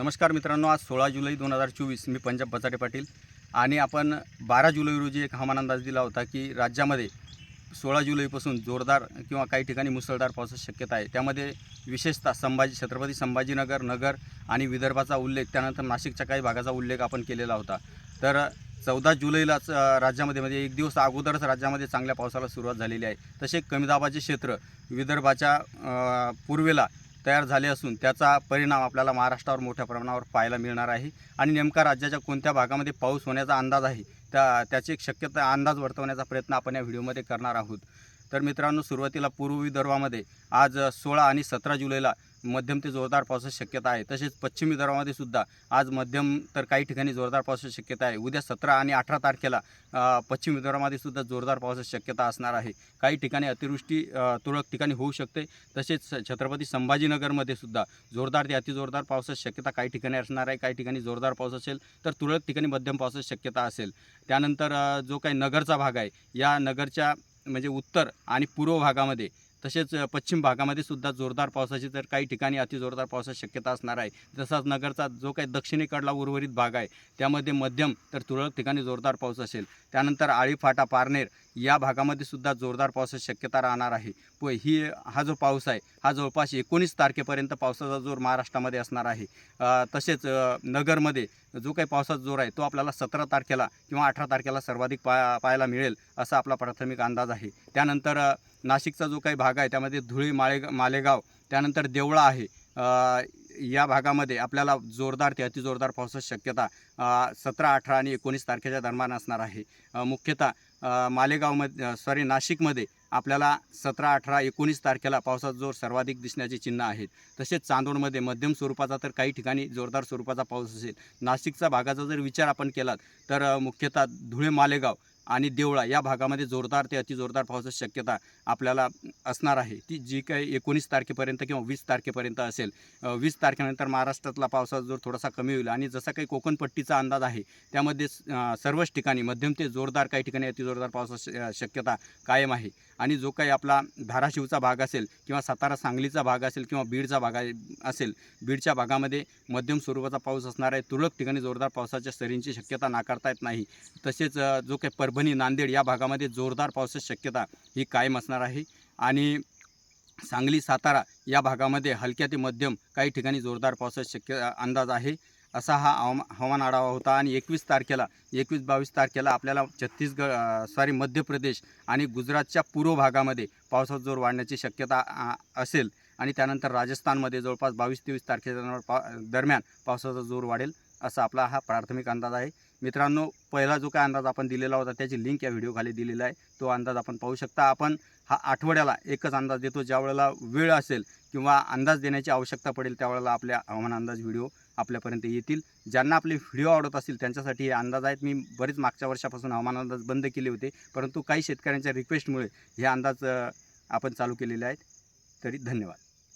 नमस्कार मित्रांनो आज सोळा जुलै दोन हजार चोवीस. मी पंजाब बचाटे पाटील. आणि आपण बारा जुलै रोजी एक हवामान अंदाज दिला होता की राज्यामध्ये सोळा जुलैपासून जोरदार किंवा काही ठिकाणी मुसळधार पावसाची शक्यता आहे. त्यामध्ये विशेषतः संभाजी छत्रपती संभाजीनगर नगर आणि विदर्भाचा उल्लेख त्यानंतर नाशिकच्या काही भागाचा उल्लेख आपण केलेला होता. तर चौदा जुलैलाच राज्यामध्ये म्हणजे एक दिवस अगोदरच राज्यामध्ये चांगल्या पावसाला सुरुवात झालेली आहे. तसे कमी दाबाचे क्षेत्र विदर्भाच्या पूर्वेला तयार झाले असून त्याचा परिणाम आपल्याला महाराष्ट्रावर मोठ्या प्रमाणावर पाहायला मिळणार आहे. आणि नेमका राज्याच्या कोणत्या भागामध्ये पाऊस होण्याचा अंदाज आहे त्या त्याची एक शक्यता अंदाज वर्तवण्याचा प्रयत्न आपण या व्हिडिओमध्ये करणार आहोत. तर मित्रांनो सुरुवातीला पूर्व विदर्भामध्ये आज सोळा आणि सतरा जुलैला मध्यम ते जोरदार पावसाची शक्यता आहे. तसेच पश्चिम विदर्भामध्ये सुद्धा आज मध्यम तर काही ठिकाणी जोरदार पावसाची शक्यता आहे. उद्या सतरा आणि अठरा तारखेला पश्चिम विदर्भामध्ये सुद्धा जोरदार पावसाची शक्यता असणार आहे. काही ठिकाणी अतिवृष्टी तुरळक ठिकाणी होऊ शकते. तसेच छत्रपती संभाजीनगरमध्ये सुद्धा जोरदार ते अतिजोरदार पावसाची शक्यता काही ठिकाणी असणार आहे. काही ठिकाणी जोरदार पाऊस असेल तर तुरळक ठिकाणी मध्यम पावसाची शक्यता असेल. त्यानंतर जो काही नगरचा भाग आहे या नगरच्या म्हणजे उत्तर आणि पूर्व भागामध्ये तसेच पश्चिम भागामध्ये सुद्धा जोरदार पावसाची तर काही ठिकाणी अतिजोरदार पावसाची शक्यता असणार आहे. तसाच नगरचा जो काही दक्षिणेकडला उर्वरित भाग आहे त्यामध्ये मध्यम तर तुरळक ठिकाणी जोरदार पाऊस असेल. त्यानंतर आळीफाटा पारनेर या भागामध्ये सुद्धा जोरदार पावसाची शक्यता राहणार आहे. व ही हा जो पाऊस आहे हा जवळपास एकोणीस तारखेपर्यंत पावसाचा जोर महाराष्ट्रामध्ये असणार आहे. तसेच नगरमध्ये जो काही पावसाचा जोर आहे तो आपल्याला सतरा तारखेला किंवा अठरा तारखेला सर्वाधिक पा पाहायला मिळेल असा आपला प्राथमिक अंदाज आहे. त्यानंतर नाशिकचा जो काही भाग आहे त्यामध्ये धुळे माळे मालेगाव त्यानंतर देवळा आहे. या भागामध्ये आपल्याला जोरदार ते अतिजोरदार पावसाची शक्यता सतरा अठरा आणि एकोणीस तारखेच्या दरम्यान असणार आहे. मुख्यतः मालेगावमध्ये सॉरी नाशिकमध्ये आपल्याला सतरा अठरा एकोणीस तारखेला पावसाचा जोर सर्वाधिक दिसण्याची चिन्ह आहेत. तसेच चांदोडमध्ये मध्यम स्वरूपाचा तर काही ठिकाणी जोरदार स्वरूपाचा पाऊस असेल. नाशिकचा भागाचा जर विचार आपण केलात तर मुख्यतः धुळे मालेगाव आणि देवळा या भागामध्ये जोरदार ते अतिजोरदार पावसाची शक्यता आपल्याला असणार आहे. ती जी काही एकोणीस तारखेपर्यंत किंवा वीस तारखेपर्यंत असेल वीस तारखेनंतर महाराष्ट्रातला पावसाचा जोर थोडासा कमी होईल आणि जसा काही कोकणपट्टीचा अंदाज आहे त्यामध्ये स- सर्वच ठिकाणी मध्यम ते जोरदार काही ठिकाणी अतिजोरदार पावसाची शक्यता कायम आहे. आणि जो काही आपला धाराशिवचा भाग असेल किंवा सातारा सांगलीचा भाग असेल किंवा बीडचा भाग आहे- असेल बीडच्या भागामध्ये मध्यम स्वरूपाचा पाऊस असणार आहे. तुरळक ठिकाणी जोरदार पावसाच्या सरींची शक्यता नाकारता येत नाही. तसेच जो काही परभणी नांदेड या भागामध्ये जोरदार पावसाची शक्यता ही कायम असणार आहे. आणि सांगली सातारा या भागामध्ये हलक्या ते मध्यम काही ठिकाणी जोरदार पावसाची शक्य अंदाज आहे. असा हा हवामा हवामान आढावा होता आणि एकवीस तारखेला एकवीस बावीस तारखेला आपल्याला छत्तीसगड सॉरी मध्य प्रदेश आणि गुजरातच्या पूर्व भागामध्ये पावसाचा जोर वाढण्याची शक्यता आ, असेल. आणि त्यानंतर राजस्थानमध्ये जवळपास बावीस तेवीस तारखेच्या पा दरम्यान पावसाचा जोर वाढेल. असा आपला हा प्राथमिक अंदाज आहे. मित्रांनो पहिला जो काय अंदाज आपण दिलेला होता त्याची लिंक या व्हिडिओखाली दिलेला आहे. तो अंदाज आपण पाहू शकता. आपण हा आठवड्याला एकच अंदाज देतो ज्या वेळेला वेळ असेल किंवा अंदाज देण्याची आवश्यकता पडेल त्यावेळेला आपल्या हवामान अंदाज व्हिडिओ आपल्यापर्यंत येतील. ज्यांना आपले व्हिडिओ आवडत असतील त्यांच्यासाठी हे अंदाज आहेत. मी बरेच मागच्या वर्षापासून हवामान अंदाज बंद केले होते परंतु काही शेतकऱ्यांच्या रिक्वेस्टमुळे हे अंदाज आपण चालू केलेले आहेत. तरी धन्यवाद.